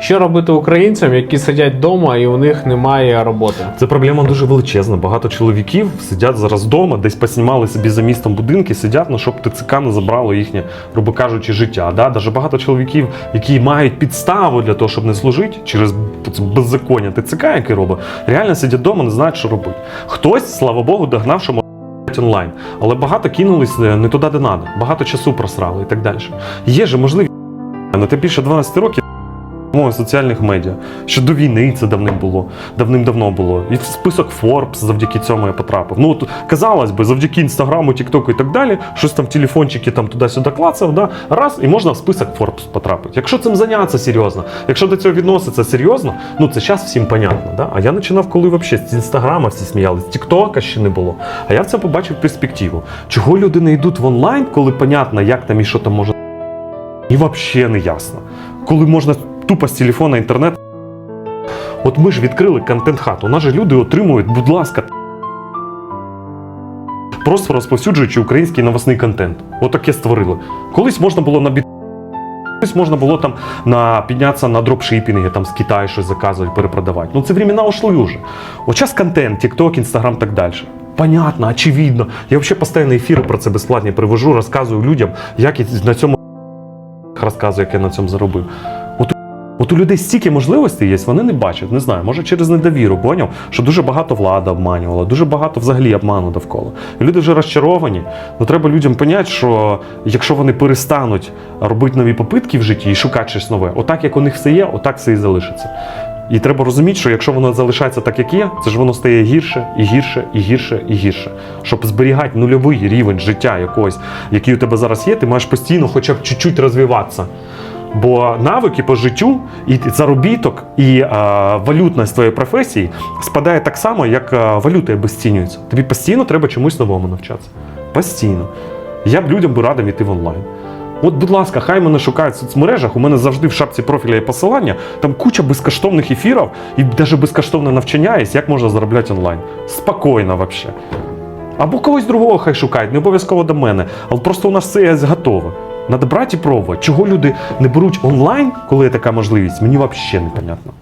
Що робити українцям, які сидять вдома і у них немає роботи? Це проблема дуже величезна. Багато чоловіків сидять зараз вдома, десь поснімали собі за містом будинки, сидять, ну, щоб ТЦК не забрало їхнє, грубо кажучи, життя. Да? Даже багато чоловіків, які мають підставу для того, щоб не служити через беззаконня ТЦК, яке робить, реально сидять вдома, не знають, що робити. Хтось, слава Богу, догнав, що онлайн, але багато кинулись не туди, де треба, багато часу просрали і так далі. Є же можливість, на те більше 12 років. Мови соціальних медіа. Ще до війни це давним було, давним-давно було. І в список Forbes завдяки цьому я потрапив. Ну, от, казалось би, завдяки інстаграму, Тіктоку і так далі, щось там телефончики там туди-сюди клацав, да, раз, і можна в список Forbes потрапити. Якщо цим зайнятися серйозно, якщо до цього відноситься серйозно, ну це зараз всім понятно. Да? А я починав, коли взагалі з інстаграма всі сміялись, Тіктока ще не було. А я в це побачив перспективу. Чого люди не йдуть в онлайн, коли понятно, як там і що там може. І взагалі не ясно. Коли можна тупо з телефона інтернет. От ми ж відкрили контент-хат. У нас же люди отримують, будь ласка, просто розповсюджуючи український новосний контент. Отаке створили. Колись можна було на бі... Колись можна було там на піднятися на дропшипінги, там з Китаю щось заказувати, перепродавати. Ну це времена ушли вже. От час контент, TikTok, Instagram, так далі. Понятно, очевидно. Я взагалі постійно ефіри про це безплатні привожу, розказую людям, як я на цьому розказую, як я на цьому заробив. От, у людей стільки можливостей є, вони не бачать, не знаю, може через недовіру, поняв, що дуже багато влада обманювала, дуже багато взагалі обману довкола. І люди вже розчаровані. Ну треба людям поняти, що якщо вони перестануть робити нові попитки в житті і шукати щось нове, отак як у них все є, отак все і залишиться. І треба розуміти, що якщо воно залишається так, як є, це ж воно стає гірше і гірше, і гірше, і гірше. Щоб зберігати нульовий рівень життя якогось, який у тебе зараз є, ти маєш постійно хоча б чуть-чуть розвиватися. Бо навики по життю, і заробіток, і е, валютність твоєї професії спадає так само, як е, валюта обесцінюється. Тобі постійно треба чомусь новому навчатися. Постійно. Я б людям би радив йти в онлайн. От, будь ласка, хай мене шукають в соцмережах. У мене завжди в шапці профіля є посилання. Там куча безкоштовних ефірів і навіть безкоштовне навчання є, як можна заробляти онлайн. Спокійно взагалі. Або когось другого хай шукають, не обов'язково до мене. Але просто у нас все є готове. Надо брати і пробувати. Чого люди не беруть онлайн, коли є така можливість, мені взагалі непонятно.